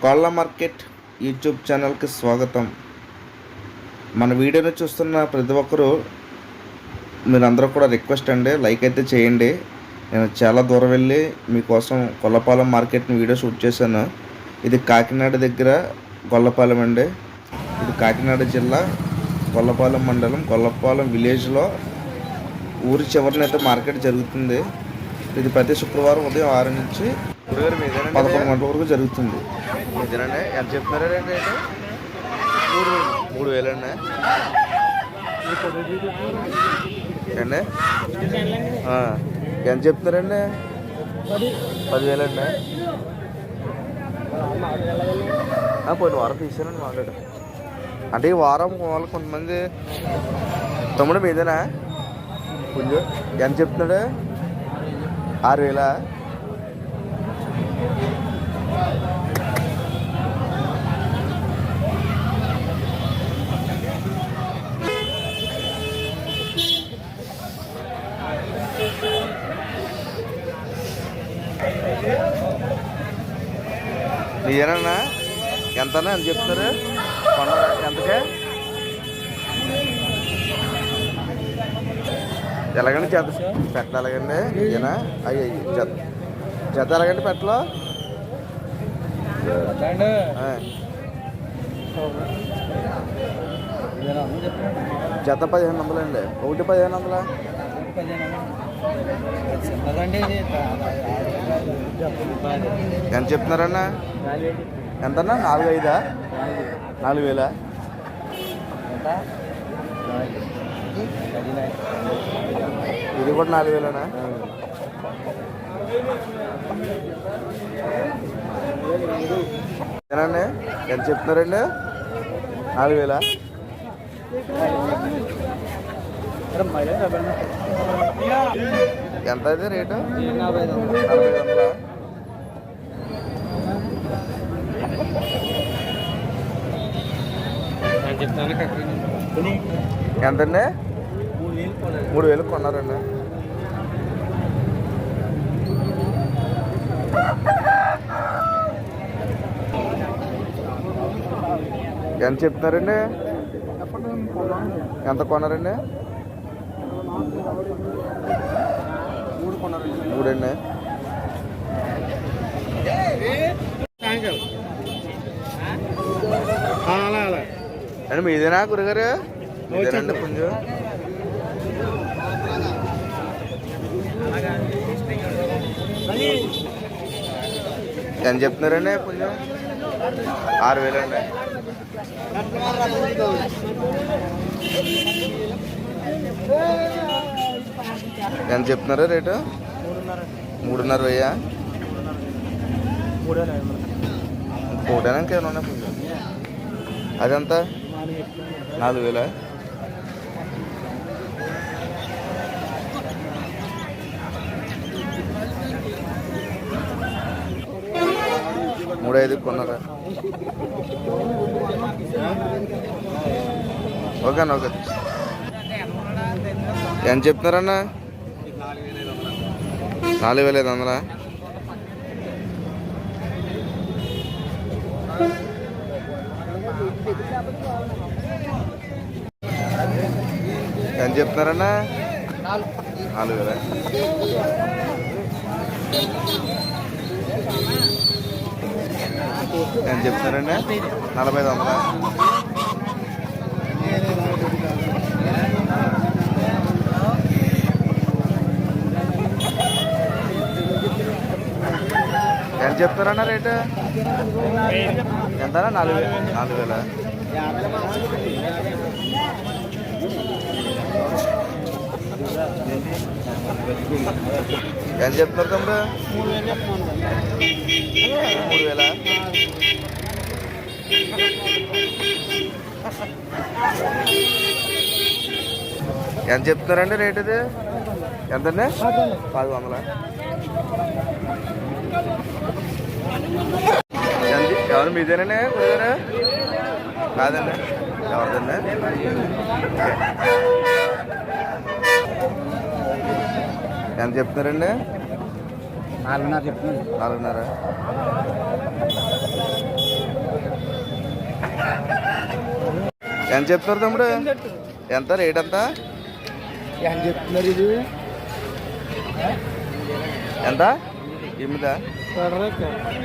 కోళ్ళ market YouTube ఛానల్కి స్వాగతం. మన వీడియోని చూస్తున్న ప్రతి ఒక్కరూ మీరందరూ కూడా రిక్వెస్ట్ అండి లైక్ అయితే చేయండి. నేను చాలా దూరం వెళ్ళి మీకోసం కొల్లపాలెం మార్కెట్ని వీడియో షూట్ చేశాను. ఇది కాకినాడ దగ్గర గొల్లపాలెం అండి. ఇది కాకినాడ జిల్లా గొల్లపాలెం మండలం గొల్లపాలెం విలేజ్లో ఊరి చివరినైతే మార్కెట్ జరుగుతుంది. ఇది ప్రతి శుక్రవారం ఉదయం ఆరు నుంచి పదకొండు గంటల వరకు జరుగుతుంది. ఇదేనండి. ఎంత చెప్తున్నారండి రేటు? మూడు మూడు వేలండి. అండి ఎంత చెప్తున్నారండి? పదివేలండి. ఆ, పోయిన వారం తీసానండి మాట్లాడు అంటే ఈ వారం వాళ్ళు కొంతమంది తమ్ముడు మీదేనా? కొంచెం ఎంత చెప్తున్నాడు? ఆరు వేలా? మీరేనన్నా ఎంతనా ఎంత చెప్తున్నారు కొన్నారా ఎంతకే? ఎలాగండి జత పెట్ట ఎలాగండి అయ్యి అయ్యి జత. జత ఎలాగండి పెట్టలో. జత పదిహేను వందలు అండి ఒకటి పదిహేను వందలా. ఎంత చెప్తున్నారన్నా? ఎంతన్నా? నాలుగు ఐదా నాలుగు వేలా ఇది కూడా నాలుగు వేలనా ఏనండి ఎంత చెప్తున్నారండి? నాలుగు వేలా ఎంత అయితే రేటు? నలభై వందలా. ఎంతండి? మూడు వేలు కొన్నారండి. ఎంత చెప్తున్నారండి? ఎంత కొన్నారండి? మూడండి అండి మీదేనా గురుగారు? ఇదేనండి పుంజు? ఎంత చెప్తున్నారండి పుంజు? ఆరు వేలండి. ఎంత చెప్తున్నారా రేటు? మూడున్నర వెయ్యా మూడేనా ఇంకేమైనా ఉన్నాయి నాలుగు వేల? మూడు ఐదు కొన్నారా. Okay okay. ఎంత చెప్తున్నారన్నా? నాలుగు వేల ఐదు వందలా? ఎంత చెప్తున్నారన్నా? నాలుగు వేల. ఎంత చెప్తున్నారండి నలభై ఐదు వందలా? చెప్తారన్న రేటు? ఎంతనా నాలుగు నాలుగు వేల? ఎంత చెప్తున్నారు తమ్ముడు? మూడు వేల. ఎంత చెప్తున్నారండి రేట్ ఇది? ఎంతండి? పది వందల ఎవరు? మీదేనా? కాదండి ఎవరిదండి ఎంత చెప్తున్నారండి? నాలుగున్నర చెప్తున్నారు నాలుగున్నర. ఎంత చెప్తున్నారు తమ్ముడు? ఎంత? రేట్ ఎంత? ఎంత చెప్తున్నారు ఇది? ఎంత? ఎనిమిదా? Está rica.